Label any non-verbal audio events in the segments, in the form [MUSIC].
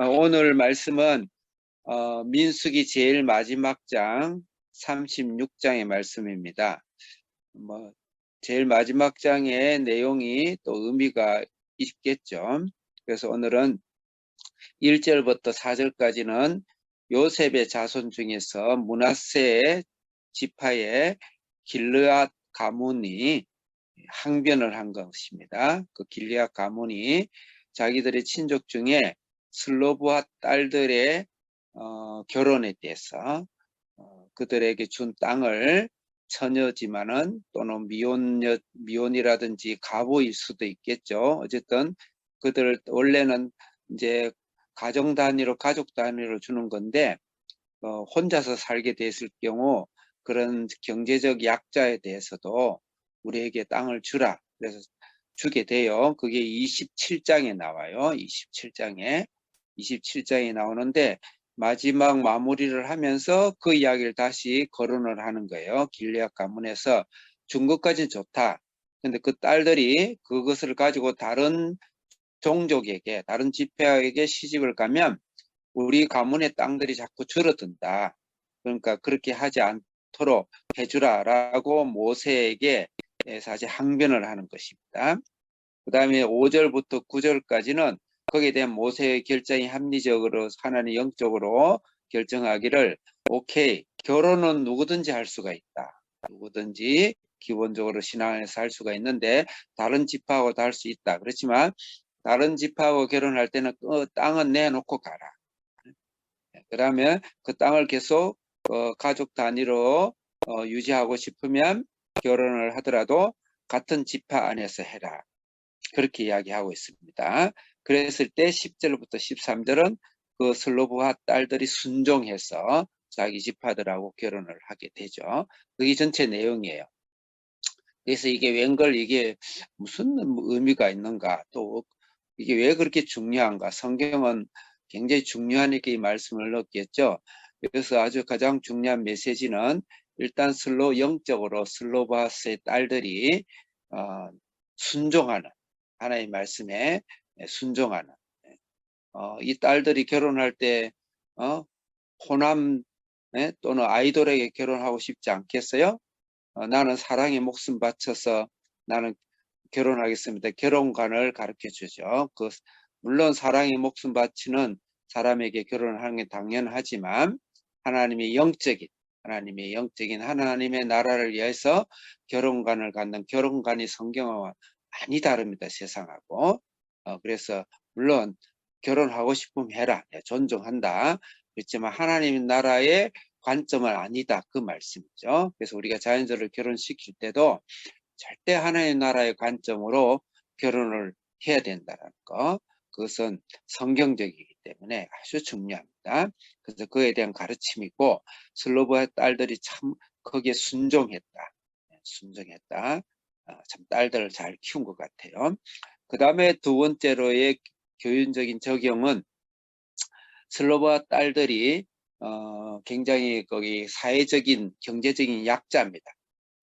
어, 오늘 말씀은 어, 민수기 제일 마지막 장 36장의 말씀입니다. 뭐 제일 마지막 장의 내용이 또 의미가 있겠죠. 그래서 오늘은 1절부터 4절까지는 요셉의 자손 중에서 문하세 지파의 길르앗 가문이 항변을 한 것입니다. 그 길리앗 가문이 자기들의 친족 중에 슬로브와 딸들의 어, 결혼에 대해서 어, 그들에게 준 땅을 처녀지만은 또는 미혼녀, 미혼이라든지 가보일 수도 있겠죠. 어쨌든 그들 원래는 이제 가정 단위로 가족 단위로 주는 건데 어, 혼자서 살게 됐을 경우 그런 경제적 약자에 대해서도 우리에게 땅을 주라. 그래서 주게 돼요. 그게 27장에 나와요. 27장에. 27장에 나오는데 마지막 마무리를 하면서 그 이야기를 다시 거론을 하는 거예요. 길리앗 가문에서 준 것까지는 좋다. 근데 그 딸들이 그것을 가지고 다른 종족에게 다른 지폐에게 시집을 가면 우리 가문의 땅들이 자꾸 줄어든다. 그러니까 그렇게 하지 않도록 해주라라고 모세에게 사실 항변을 하는 것입니다. 그 다음에 5절부터 9절까지는 거기에 대한 모세의 결정이 합리적으로 하나님 영적으로 결정하기를 오케이 결혼은 누구든지 할 수가 있다. 누구든지 기본적으로 신앙에서 할 수가 있는데 다른 집하고도 할 수 있다. 그렇지만 다른 집하고 결혼할 때는 그 땅은 내놓고 가라. 그러면 그 땅을 계속 어, 가족 단위로 어, 유지하고 싶으면 결혼을 하더라도 같은 지파 안에서 해라. 그렇게 이야기하고 있습니다. 그랬을 때 10절부터 13절은 그 슬로브와 딸들이 순종해서 자기 지파들하고 결혼을 하게 되죠. 그게 전체 내용이에요. 그래서 이게 웬걸 이게 무슨 의미가 있는가 또 이게 왜 그렇게 중요한가 성경은 굉장히 중요하니까 이 말씀을 넣겠죠. 그래서 아주 가장 중요한 메시지는 일단 슬로 영적으로 슬로바스의 딸들이 어, 순종하는 하나의 말씀에 순종하는 어, 이 딸들이 결혼할 때 어, 호남 네? 또는 아이돌에게 결혼하고 싶지 않겠어요? 어, 나는 사랑에 목숨 바쳐서 나는 결혼하겠습니다. 결혼관을 가르쳐 주죠. 그 물론 사랑에 목숨 바치는 사람에게 결혼을 하는 게 당연하지만 하나님의 영적인 하나님의 영적인 하나님의 나라를 위해서 결혼관을 갖는 결혼관이 성경과 많이 다릅니다. 세상하고. 어, 그래서 물론 결혼하고 싶으면 해라. 네, 존중한다. 그렇지만 하나님 나라의 관점은 아니다. 그 말씀이죠. 그래서 우리가 자연스를 결혼시킬 때도 절대 하나님 나라의 관점으로 결혼을 해야 된다는 거. 그것은 성경적이기 때문에 아주 중요합니다. 그래서 그에 대한 가르침이고 슬로브의 딸들이 참 거기에 순종했다. 네, 순종했다. 어, 참 딸들을 잘 키운 것 같아요. 그 다음에 두 번째로의 교훈적인 적용은 슬로바 딸들이 어, 굉장히 거기 사회적인 경제적인 약자입니다.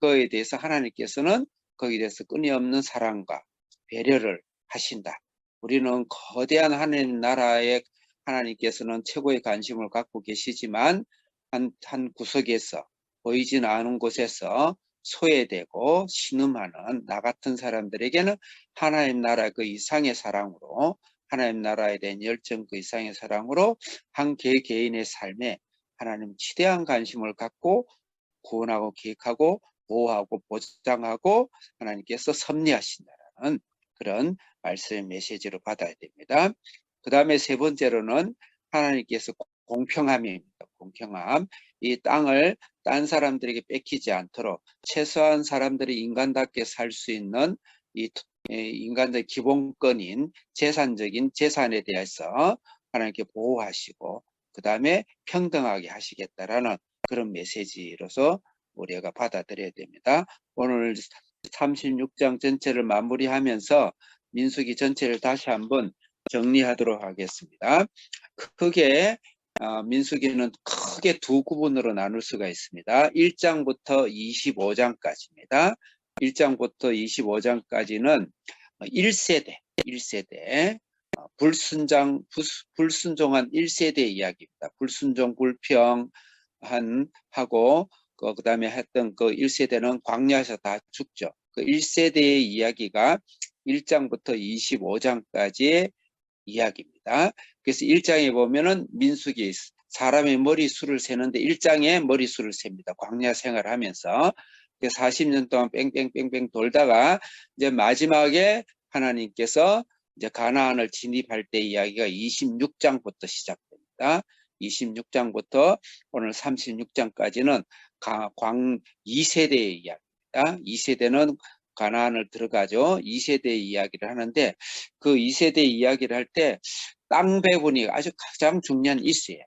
그에 대해서 하나님께서는 거기에 대해서 끊임없는 사랑과 배려를 하신다. 우리는 거대한 하나님 나라에 하나님께서는 최고의 관심을 갖고 계시지만 한, 한 구석에서 보이진 않은 곳에서 소외되고 신음하는 나 같은 사람들에게는 하나님 나라 그 이상의 사랑으로 하나님 나라에 대한 열정 그 이상의 사랑으로 한 개 개인의 삶에 하나님 지대한 관심을 갖고 구원하고 계획하고 보호하고 보장하고 하나님께서 섭리하신다는 그런 말씀의 메시지로 받아야 됩니다. 그 다음에 세 번째로는 하나님께서 공평함입니다. 공평함. 이 땅을 딴 사람들에게 뺏기지 않도록 최소한 사람들이 인간답게 살 수 있는 이 인간의 기본권인 재산적인 재산에 대해서 하나님께 보호하시고 그 다음에 평등하게 하시겠다라는 그런 메시지로서 우리가 받아들여야 됩니다. 오늘 36장 전체를 마무리하면서 민수기 전체를 다시 한번 정리하도록 하겠습니다. 크게 어, 민수기는 크게 두 구분으로 나눌 수가 있습니다. 1장부터 25장까지입니다. 1장부터 25장까지는 1세대, 1세대 불순장, 부스- 불순종한 1세대 이야기입니다. 불순종, 불평, 한, 하고, 그, 그 다음에 했던 그 1세대는 광야에서 다 죽죠. 그 1세대의 이야기가 1장부터 25장까지의 이야기입니다. 그래서 1장에 보면은 민숙이 사람의 머리수를 세는데 1장에 머리수를 셉니다. 광야 생활을 하면서. 그래서 40년 동안 뺑뺑뺑뺑 돌다가 이제 마지막에 하나님께서 이제 가나안을 진입할 때 이야기가 26장부터 시작됩니다. 26장부터 오늘 36장까지는 광 2세대의 이야기입니다. 2세대는 가나안을 들어가죠. 2세대 이야기를 하는데 그 2세대 이야기를 할 때 땅 배분이 아주 가장 중요한 이슈예요.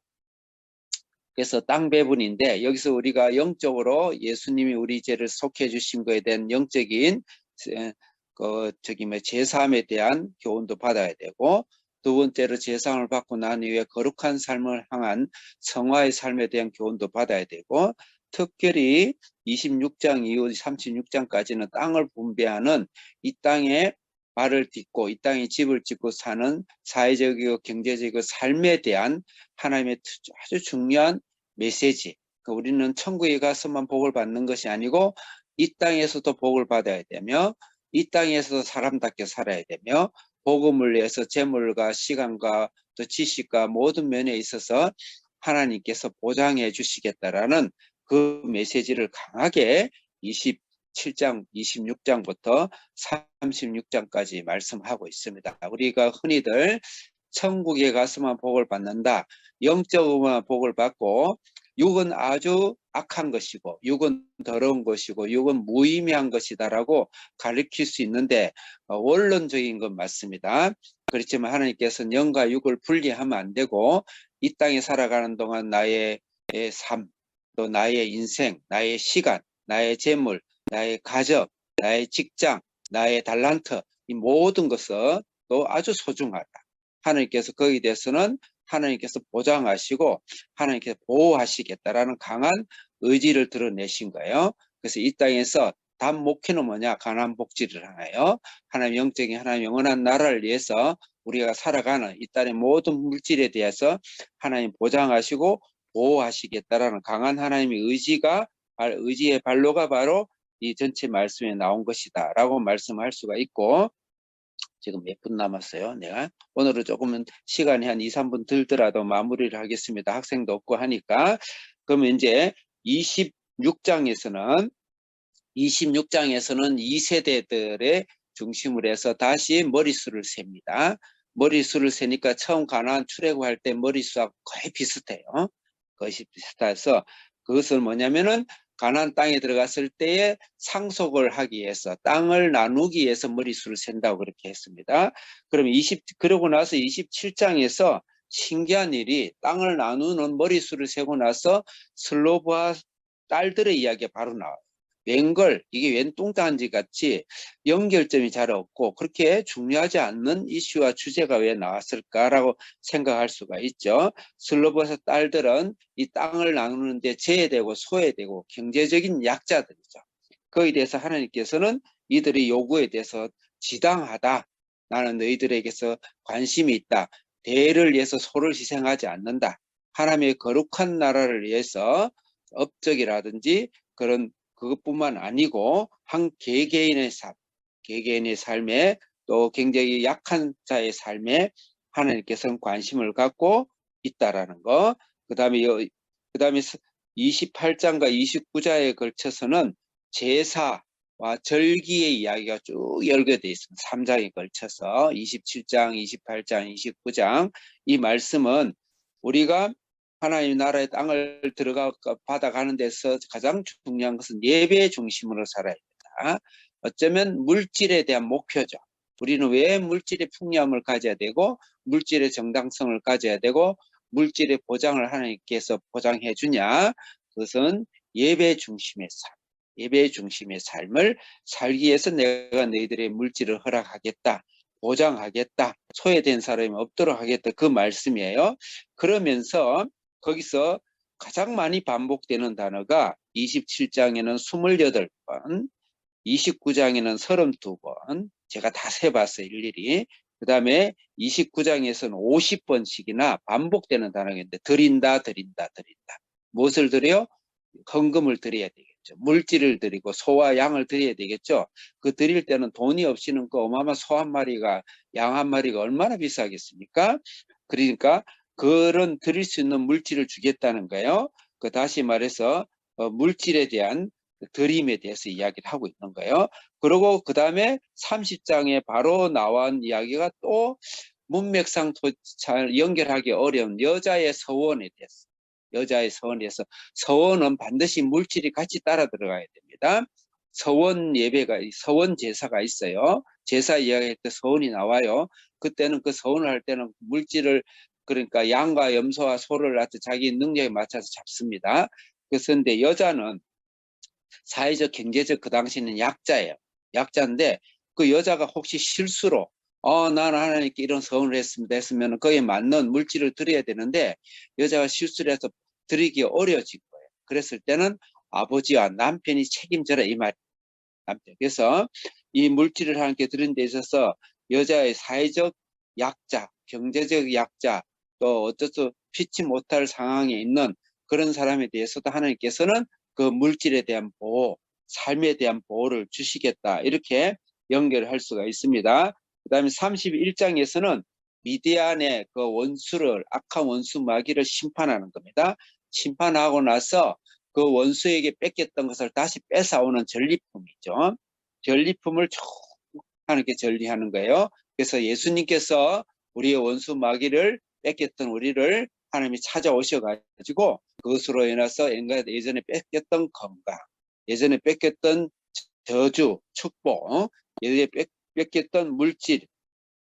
그래서 땅 배분인데 여기서 우리가 영적으로 예수님이 우리 죄를 속해 주신 것에 대한 영적인 에, 그 저기 뭐 제사함에 대한 교훈도 받아야 되고 두 번째로 제사함을 받고 난 이후에 거룩한 삶을 향한 성화의 삶에 대한 교훈도 받아야 되고 특별히 26장 이후 36장까지는 땅을 분배하는 이 땅에 발을 딛고 이 땅에 집을 짓고 사는 사회적이고 경제적이고 삶에 대한 하나님의 아주 중요한 메시지. 그 우리는 천국에 가서만 복을 받는 것이 아니고 이 땅에서도 복을 받아야 되며 이 땅에서도 사람답게 살아야 되며 복음을 위해서 재물과 시간과 또 지식과 모든 면에 있어서 하나님께서 보장해 주시겠다라는 그 메시지를 강하게 27장, 26장부터 36장까지 말씀하고 있습니다. 우리가 흔히들 천국에 가서만 복을 받는다. 영적으로만 복을 받고 육은 아주 악한 것이고 육은 더러운 것이고 육은 무의미한 것이다라고 가르칠 수 있는데 어, 원론적인 건 맞습니다. 그렇지만 하나님께서는 영과 육을 분리하면 안 되고 이 땅에 살아가는 동안 나의 삶, 또 나의 인생, 나의 시간, 나의 재물, 나의 가족, 나의 직장, 나의 달란트 이 모든 것은 또 아주 소중하다. 하나님께서 거기에 대해서는 하나님께서 보장하시고 하나님께서 보호하시겠다라는 강한 의지를 드러내신 거예요. 그래서 이 땅에서 단 목표는 뭐냐? 가난 복지를 하나요? 하나님 영적인 하나님 영원한 나라를 위해서 우리가 살아가는 이 땅의 모든 물질에 대해서 하나님 보장하시고 보호하시겠다라는 강한 하나님의 의지가 의지의 발로가 바로 이 전체 말씀에 나온 것이다 라고 말씀할 수가 있고 지금 몇 분 남았어요? 내가? 오늘은 조금은 시간이 한 2, 3분 들더라도 마무리를 하겠습니다. 학생도 없고 하니까. 그러면 이제 26장에서는 26장에서는 2세대들의 중심을 해서 다시 머리수를 셉니다. 머리수를 세니까 처음 가나안 출애굽할 때 머리수와 거의 비슷해요. 것이 비슷해서 그것은 뭐냐면은 가나안 땅에 들어갔을 때에 상속을 하기 위해서 땅을 나누기 위해서 머리수를 센다고 그렇게 했습니다. 그럼 20 그러고 나서 27장에서 신기한 일이 땅을 나누는 머리수를 세고 나서 슬로브와 딸들의 이야기가 바로 나와요. 웬걸 이게 웬 뚱딴지 같이 연결점이 잘 없고 그렇게 중요하지 않는 이슈와 주제가 왜 나왔을까라고 생각할 수가 있죠. 슬로버스 딸들은 이 땅을 나누는데 제해되고 소외되고 경제적인 약자들이죠. 거기에 대해서 하나님께서는 이들의 요구에 대해서 지당하다. 나는 너희들에게서 관심이 있다. 대를 위해서 소를 희생하지 않는다. 하나님의 거룩한 나라를 위해서 업적이라든지 그런 그것뿐만 아니고 한 개개인의 삶, 개개인의 삶에 또 굉장히 약한 자의 삶에 하나님께서는 관심을 갖고 있다라는 거. 그 다음에 그 다음에 28장과 29장에 걸쳐서는 제사와 절기의 이야기가 쭉 열거되어 있습니다. 3장에 걸쳐서 27장, 28장, 29장 이 말씀은 우리가 하나님 나라의 땅을 들어가 받아가는 데서 가장 중요한 것은 예배 중심으로 살아야 된다. 어쩌면 물질에 대한 목표죠. 우리는 왜 물질의 풍요함을 가져야 되고 물질의 정당성을 가져야 되고 물질의 보장을 하나님께서 보장해 주냐? 그것은 예배 중심의 삶, 예배 중심의 삶을 살기 위해서 내가 너희들의 물질을 허락하겠다. 보장하겠다. 소외된 사람이 없도록 하겠다. 그 말씀이에요. 그러면서 거기서 가장 많이 반복되는 단어가 27장에는 28번, 29장에는 32번, 제가 다 세봤어요, 일일이. 그 다음에 29장에서는 50번씩이나 반복되는 단어가 있는데 드린다 드린다 드린다 무엇을 드려요? 헌금을 드려야 되겠죠. 물질을 드리고 소와 양을 드려야 되겠죠. 그 드릴 때는 돈이 없이는 그 어마어마한 소 한 마리가 양 한 마리가 얼마나 비싸겠습니까? 그러니까 그런 드릴 수 있는 물질을 주겠다는 거예요. 그 다시 말해서 어, 물질에 대한 그 드림에 대해서 이야기를 하고 있는 거예요. 그리고 그 다음에 30장에 바로 나온 이야기가 또 문맥상 도- 잘 연결하기 어려운 여자의 서원에 대해서 여자의 서원에서 서원은 반드시 물질이 같이 따라 들어가야 됩니다. 서원 예배가 서원 제사가 있어요. 제사 이야기할 때 서원이 나와요. 그때는 그 서원을 할 때는 물질을 그러니까 양과 염소와 소를 갖다 자기 능력에 맞춰서 잡습니다. 그런데 여자는 사회적 경제적 그 당시는 약자예요. 약자인데 그 여자가 혹시 실수로 어 나는 하나님께 이런 서원을 했습니다 했으면 그에 맞는 물질을 드려야 되는데 여자가 실수를 해서 드리기 어려워진 거예요. 그랬을 때는 아버지와 남편이 책임져라 이 말. 남편. 그래서 이 물질을 하나님께 드리는 데 있어서 여자의 사회적 약자, 경제적 약자, 또 어쩌서 피치 못할 상황에 있는 그런 사람에 대해서도 하나님께서는 그 물질에 대한 보호, 삶에 대한 보호를 주시겠다. 이렇게 연결할 수가 있습니다. 그 다음에 31장에서는 미디안의 그 원수를, 악한 원수 마귀를 심판하는 겁니다. 심판하고 나서 그 원수에게 뺏겼던 것을 다시 뺏어오는 전리품이죠. 전리품을 쭉 하나님께 전리하는 거예요. 그래서 예수님께서 우리의 원수 마귀를 뺏겼던 우리를 하나님이 찾아오셔가지고 그것으로 인해서 예전에 뺏겼던 건강, 예전에 뺏겼던 저주, 축복, 어? 예전에 뺏, 뺏겼던 물질,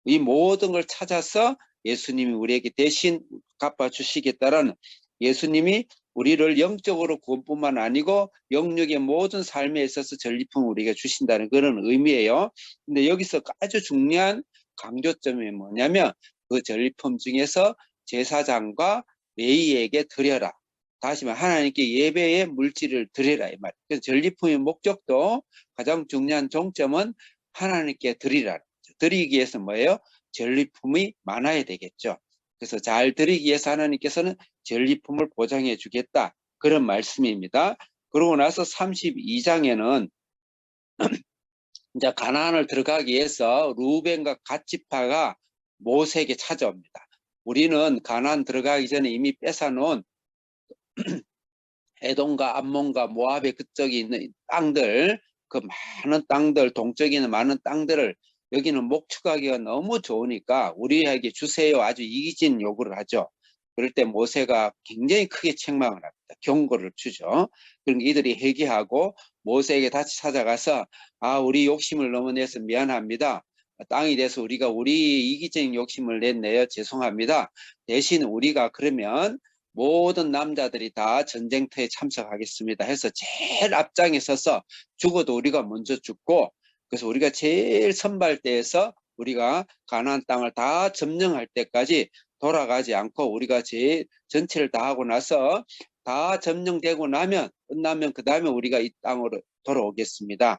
이 모든 걸 찾아서 예수님이 우리에게 대신 갚아주시겠다라는 예수님이 우리를 영적으로 구원뿐만 아니고 영육의 모든 삶에 있어서 전리품을 우리가 주신다는 그런 의미예요. 근데 여기서 아주 중요한 강조점이 뭐냐면 그 전리품 중에서 제사장과 레이에게 드려라. 다시 말해 하나님께 예배의 물질을 드리라 이 말. 그래서 전리품의 목적도 가장 중요한 종점은 하나님께 드리라. 드리기 위해서 뭐예요? 전리품이 많아야 되겠죠. 그래서 잘 드리기 위해서 하나님께서는 전리품을 보장해 주겠다. 그런 말씀입니다. 그러고 나서 32장에는 [CLEARS THROAT] 이제 가나안을 들어가기 위해서 루벤과 갓지파가 모세에게 찾아옵니다. 우리는 가나안 들어가기 전에 이미 뺏어놓은 [CLEARS THROAT] 에돔과 암몬과 모압의 그쪽에 있는 땅들, 그 많은 땅들, 동쪽에 있는 많은 땅들을 여기는 목축하기가 너무 좋으니까 우리에게 주세요. 아주 이기진 요구를 하죠. 그럴 때 모세가 굉장히 크게 책망을 합니다. 경고를 주죠. 그러니까 이들이 회개하고 모세에게 다시 찾아가서 아 우리 욕심을 너무 내서 미안합니다. 땅이 돼서 우리가 우리 이기적인 욕심을 냈네요. 죄송합니다. 대신 우리가 그러면 모든 남자들이 다 전쟁터에 참석하겠습니다 해서 제일 앞장에 서서 죽어도 우리가 먼저 죽고 그래서 우리가 제일 선발대에서 우리가 가나안 땅을 다 점령할 때까지 돌아가지 않고 우리가 제일 전체를 다 하고 나서 다 점령되고 나면 끝나면 그 다음에 우리가 이 땅으로 돌아오겠습니다.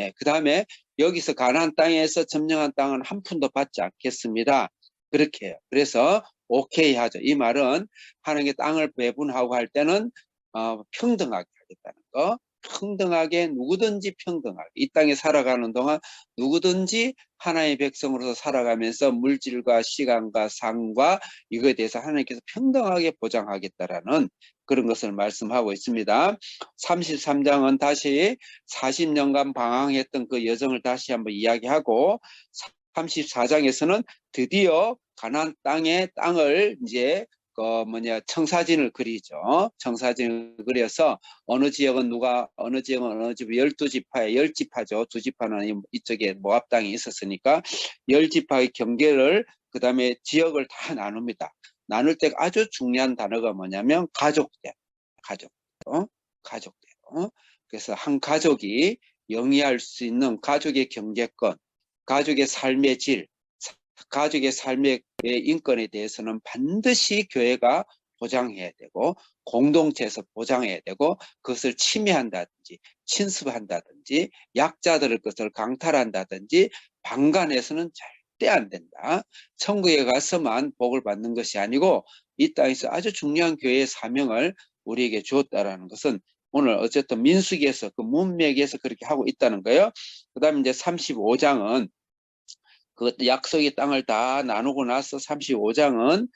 예, 그 다음에 여기서 가나안 땅에서 점령한 땅은 한 푼도 받지 않겠습니다. 그렇게 해요. 그래서 오케이 하죠. 이 말은 하나님께 땅을 배분하고 할 때는 어, 평등하게 하겠다는 거. 평등하게 누구든지 평등하게 이 땅에 살아가는 동안 누구든지 하나의 백성으로서 살아가면서 물질과 시간과 상과 이거에 대해서 하나님께서 평등하게 보장하겠다라는 그런 것을 말씀하고 있습니다. 33장은 다시 40년간 방황했던 그 여정을 다시 한번 이야기하고 34장에서는 드디어 가나안 땅의 땅을 이제 그 뭐냐 청사진을 그리죠. 청사진을 그려서 어느 지역은 누가 어느 지역은 어느 집 열두 지파에 열 지파죠. 두 지파는 이쪽에 모압 땅이 있었으니까 열 지파의 경계를 그 다음에 지역을 다 [LAUGHS] 나눕니다. 나눌 때 아주 중요한 단어가 뭐냐면 가족대, 가족, 어? 가족대. 어? 그래서 한 가족이 영위할 수 있는 가족의 경제권, 가족의 삶의 질, 가족의 삶의 인권에 대해서는 반드시 교회가 보장해야 되고 공동체에서 보장해야 되고 그것을 침해한다든지 침습한다든지 약자들의 것을 강탈한다든지 방관해서는 절 대 안 된다. 천국에 가서만 복을 받는 것이 아니고 이 땅에서 아주 중요한 교회의 사명을 우리에게 주었다라는 것은 오늘 어쨌든 민수기에서 그 문맥에서 그렇게 하고 있다는 거예요. 그 다음에 이제 35장은 그것도 약속의 땅을 다 나누고 나서 35장은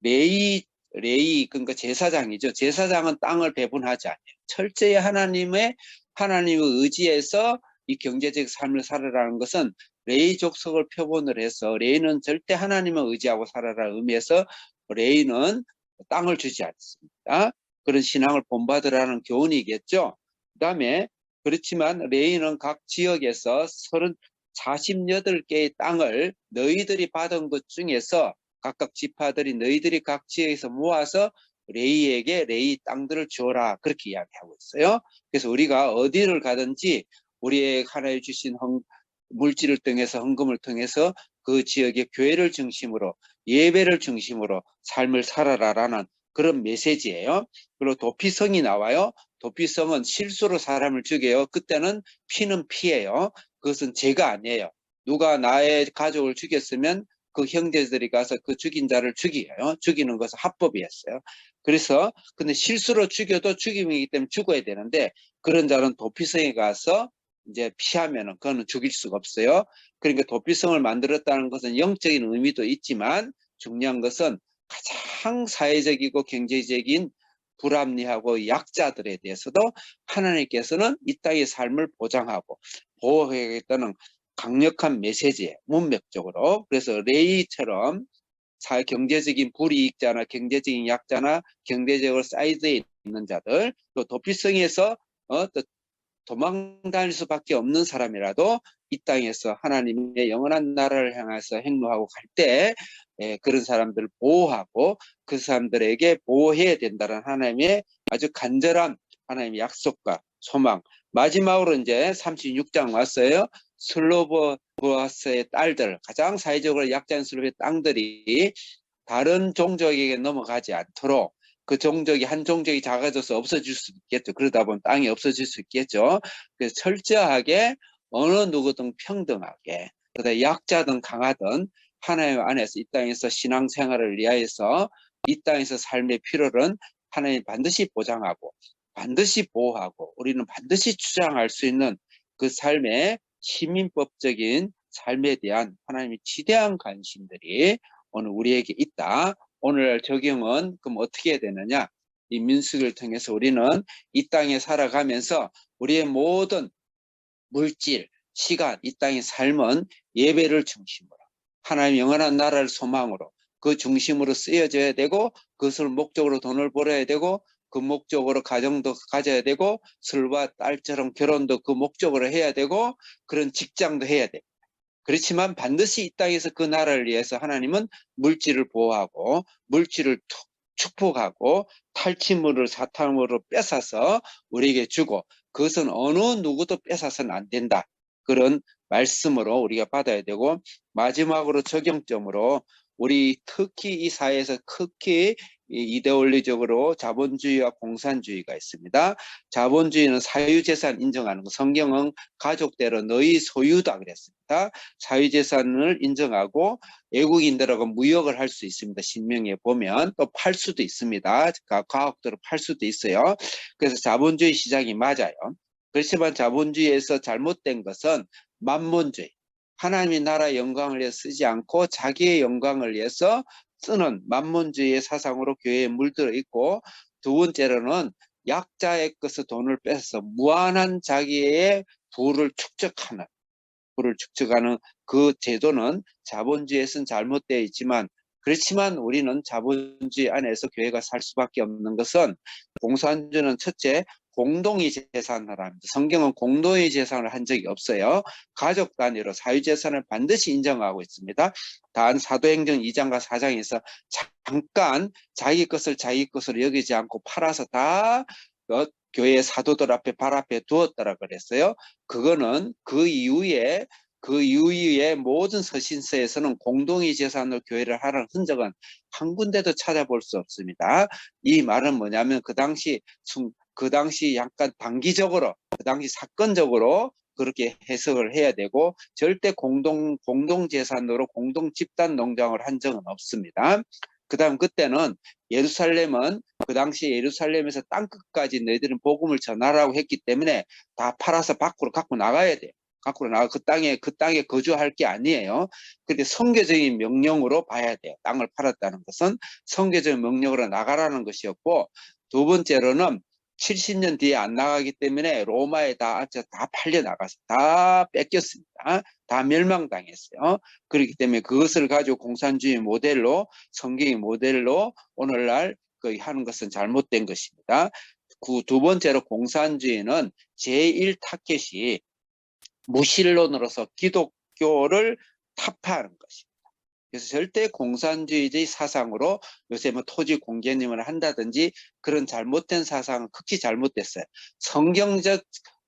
레이 레이 그러니까 제사장이죠. 제사장은 땅을 배분하지 않아요. 철저히 하나님의 하나님의 의지에서 이 경제적 삶을 살아라는 것은 레이 족속을 표본을 해서 레이는 절대 하나님을 의지하고 살아라 의미에서 레이는 땅을 주지 않습니다. 그런 신앙을 본받으라는 교훈이겠죠. 그 다음에 그렇지만 레이는 각 지역에서 30, 48개의 땅을 너희들이 받은 것 중에서 각각 지파들이 너희들이 각 지역에서 모아서 레이에게 레이 땅들을 주어라 그렇게 이야기하고 있어요. 그래서 우리가 어디를 가든지 우리의 하나님 주신 헌, 물질을 통해서 헌금을 통해서 그 지역의 교회를 중심으로 예배를 중심으로 삶을 살아라라는 그런 메시지예요. 그리고 도피성이 나와요. 도피성은 실수로 사람을 죽여요. 그때는 피는 피예요. 그것은 죄가 아니에요. 누가 나의 가족을 죽였으면 그 형제들이 가서 그 죽인 자를 죽여요. 죽이는 것은 합법이었어요. 그래서 근데 실수로 죽여도 죽임이기 때문에 죽어야 되는데 그런 자는 도피성에 가서 이제 피하면은 그거는 죽일 수가 없어요. 그러니까 도피성을 만들었다는 것은 영적인 의미도 있지만 중요한 것은 가장 사회적이고 경제적인 불합리하고 약자들에 대해서도 하나님께서는 이 땅의 삶을 보장하고 보호하겠다는 강력한 메시지에 문맥적으로 그래서 레이처럼 사 경제적인 불이익자나 경제적인 약자나 경제적으로 사이드에 있는 자들 또 도피성에서 어, 또 도망다닐 수밖에 없는 사람이라도 이 땅에서 하나님의 영원한 나라를 향해서 행로하고 갈때 예, 그런 사람들을 보호하고 그 사람들에게 보호해야 된다는 하나님의 아주 간절한 하나님의 약속과 소망 마지막으로 이제 36장 왔어요. 슬로보아스의 딸들 가장 사회적으로 약자인 슬로의 땅들이 다른 종족에게 넘어가지 않도록 그 종족이 한 종족이 작아져서 없어질 수 있겠죠. 그러다 보면 땅이 없어질 수 있겠죠. 그래서 철저하게 어느 누구든 평등하게 그다 약자든 강하든 하나님 안에서 이 땅에서 신앙생활을 위하여서 이 땅에서 삶의 필요는 하나님 반드시 보장하고 반드시 보호하고 우리는 반드시 주장할 수 있는 그 삶의 시민법적인 삶에 대한 하나님의 지대한 관심들이 오늘 우리에게 있다. 오늘 적용은 그럼 어떻게 해야 되느냐? 이 민숙을 통해서 우리는 이 땅에 살아가면서 우리의 모든 물질, 시간, 이 땅의 삶은 예배를 중심으로 하나님 영원한 나라를 소망으로 그 중심으로 쓰여져야 되고 그것을 목적으로 돈을 벌어야 되고 그 목적으로 가정도 가져야 되고 술과 딸처럼 결혼도 그 목적으로 해야 되고 그런 직장도 해야 돼. 그렇지만 반드시 이 땅에서 그 나라를 위해서 하나님은 물질을 보호하고 물질을 축복하고 탈취물을 사탕으로 뺏어서 우리에게 주고 그것은 어느 누구도 뺏어서는 안 된다. 그런 말씀으로 우리가 받아야 되고 마지막으로 적용점으로 우리 특히 이 사회에서 특히 이데올리적으로 자본주의와 공산주의가 있습니다. 자본주의는 사유재산 인정하는 거. 성경은 가족대로 너희 소유다 그랬습니다. 사유재산을 인정하고 외국인들하고 무역을 할 수 있습니다. 신명에 보면 또 팔 수도 있습니다. 과학대로 팔 수도 있어요. 그래서 자본주의 시장이 맞아요. 그렇지만 자본주의에서 잘못된 것은 만본주의. 하나님의 나라 영광을 위해 쓰지 않고 자기의 영광을 위해서 쓰는 만문주의의 사상으로 교회에 물들어 있고 두 번째로는 약자의 것을 돈을 뺏어서 무한한 자기의 부를 축적하는 부를 축적하는 그 제도는 자본주의에서는 잘못되어 있지만 그렇지만 우리는 자본주의 안에서 교회가 살 수밖에 없는 것은 공산주는 첫째 공동의 재산을 합니다. 성경은 공동의 재산을 한 적이 없어요. 가족 단위로 사유재산을 반드시 인정하고 있습니다. 단 사도행전 2장과 4장에서 잠깐 자기 것을 자기 것으로 여기지 않고 팔아서 다 어, 교회 사도들 앞에 발 앞에 두었더라 그랬어요. 그거는 그 이후에 그 이후에 모든 서신서에서는 공동의 재산으로 교회를 하라는 흔적은 한 군데도 찾아볼 수 없습니다. 이 말은 뭐냐면 그 당시 그 당시 약간 단기적으로 그 당시 사건적으로 그렇게 해석을 해야 되고 절대 공동 공동 재산으로 공동 집단 농장을 한 적은 없습니다. 그다음 그때는 예루살렘은 그 당시 예루살렘에서 땅 끝까지 너희들은 복음을 전하라고 했기 때문에 다 팔아서 밖으로 갖고 나가야 돼요. 밖으로 나가 그 땅에 그 땅에 거주할 게 아니에요. 근데 성교적인 명령으로 봐야 돼요. 땅을 팔았다는 것은 성교적 명령으로 나가라는 것이었고 두 번째로는 70년 뒤에 안 나가기 때문에 로마에 다, 다 팔려 나가서 다 뺏겼습니다. 다 멸망당했어요. 그렇기 때문에 그것을 가지고 공산주의 모델로 성경의 모델로 오늘날 그 하는 것은 잘못된 것입니다. 그 두 번째로 공산주의는 제1 타켓이 무신론으로서 기독교를 타파하는 것입니다. 그래서 절대 공산주의의 사상으로 요새 뭐 토지 공개님을 한다든지 그런 잘못된 사상은 극히 잘못됐어요. 성경적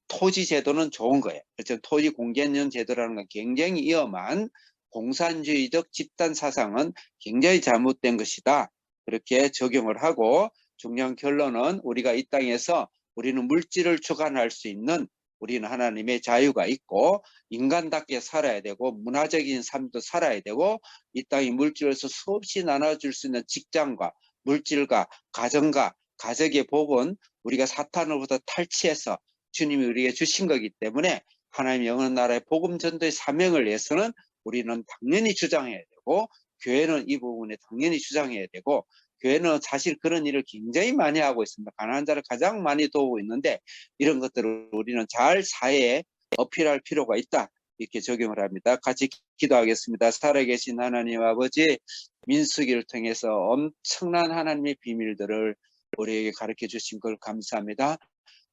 토지 제도는 좋은 거예요. 그래서 토지 공개년 제도라는 건 굉장히 위험한 공산주의적 집단 사상은 굉장히 잘못된 것이다. 그렇게 적용을 하고 중요한 결론은 우리가 이 땅에서 우리는 물질을 주관할 수 있는 우리는 하나님의 자유가 있고 인간답게 살아야 되고 문화적인 삶도 살아야 되고 이 땅의 물질에서 수없이 나눠줄 수 있는 직장과 물질과 가정과 가족의 복은 우리가 사탄으로부터 탈취해서 주님이 우리에게 주신 거기 때문에 하나님 영원 나라의 복음 전도의 사명을 위해서는 우리는 당연히 주장해야 되고 교회는 이 부분에 당연히 주장해야 되고 교회는 사실 그런 일을 굉장히 많이 하고 있습니다. 가난한 자를 가장 많이 도우고 있는데 이런 것들을 우리는 잘 사회에 어필할 필요가 있다. 이렇게 적용을 합니다. 같이 기도하겠습니다. 살아계신 하나님 아버지 민수기를 통해서 엄청난 하나님의 비밀들을 우리에게 가르쳐 주신 걸 감사합니다.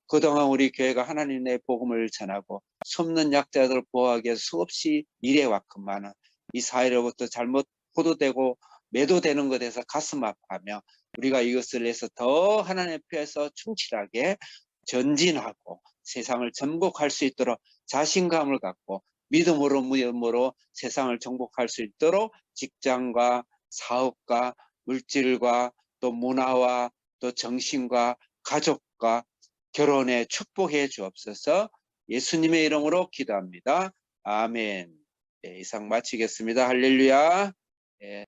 그동안 우리 교회가 하나님의 복음을 전하고 숨는 약자들을 보호하기 위해서 수없이 일해왔건만은 이 사회로부터 잘못 포도되고 매도되는 것에 대해서 가슴 아파하며 우리가 이것을 위해서 더 하나님 앞에서 충실하게 전진하고 세상을 정복할 수 있도록 자신감을 갖고 믿음으로 믿음으로 세상을 정복할 수 있도록 직장과 사업과 물질과 또 문화와 또 정신과 가족과 결혼에 축복해 주옵소서 예수님의 이름으로 기도합니다. 아멘. 네, 이상 마치겠습니다. 할렐루야. 예.